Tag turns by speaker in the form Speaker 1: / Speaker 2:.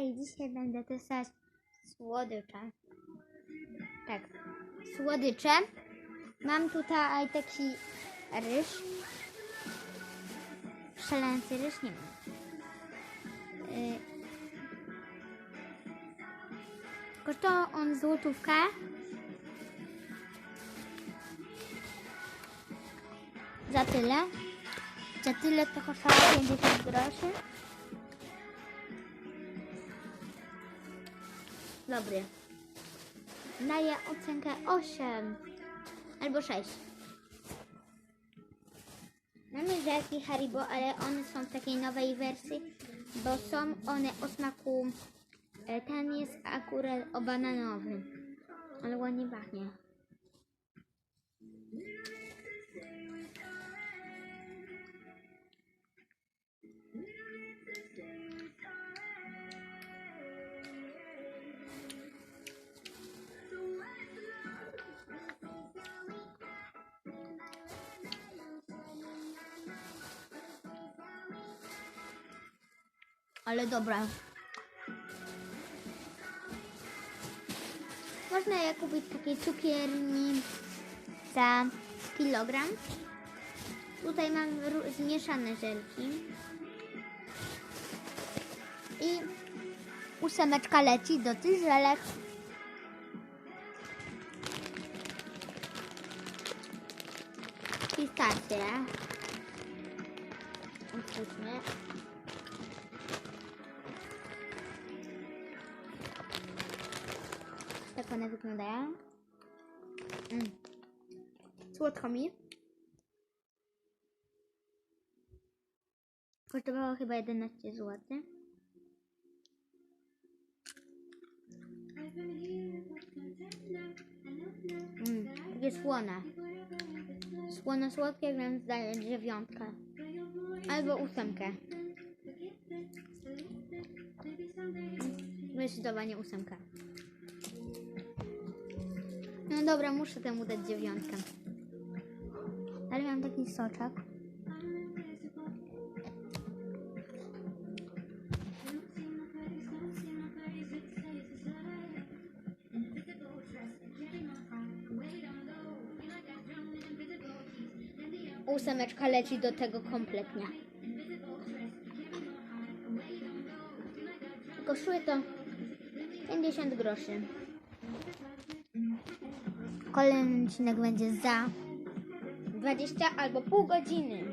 Speaker 1: Hej, dzisiaj będę testować słodycze. Tak, słodycze. Mam tutaj taki ryż. Szaleńcy ryż nie mam. Y... Kosztował on złotówkę. Za tyle. Za tyle to kosztowało 50 groszy. Dobry. Daję ocenkę 8 albo 6. Mamy żelki Haribo, ale one są w takiej nowej wersji, bo są one o smaku. e, Ten jest akurat o bananowym, ale ładnie pachnie. Ale dobra. Można je kupić w takiej cukierni za kilogram. Tutaj mam zmieszane żelki. I ósemeczka leci do tych żelek. Pistacje. Otwórzmy. Tak one wyglądają. Mm. Słodko mi. Kosztowało chyba 11 zł. Mm, takie słone. Słone słodkie, więc daję dziewiątkę. Albo ósemkę. Mm, Zdecydowanie ósemkę. No dobra, muszę temu dać dziewiątkę. Ale mam taki soczek. Ósemeczka leci do tego kompletnie. Kosztuje to 50 groszy. Kolejny odcinek będzie za 20 albo pół godziny.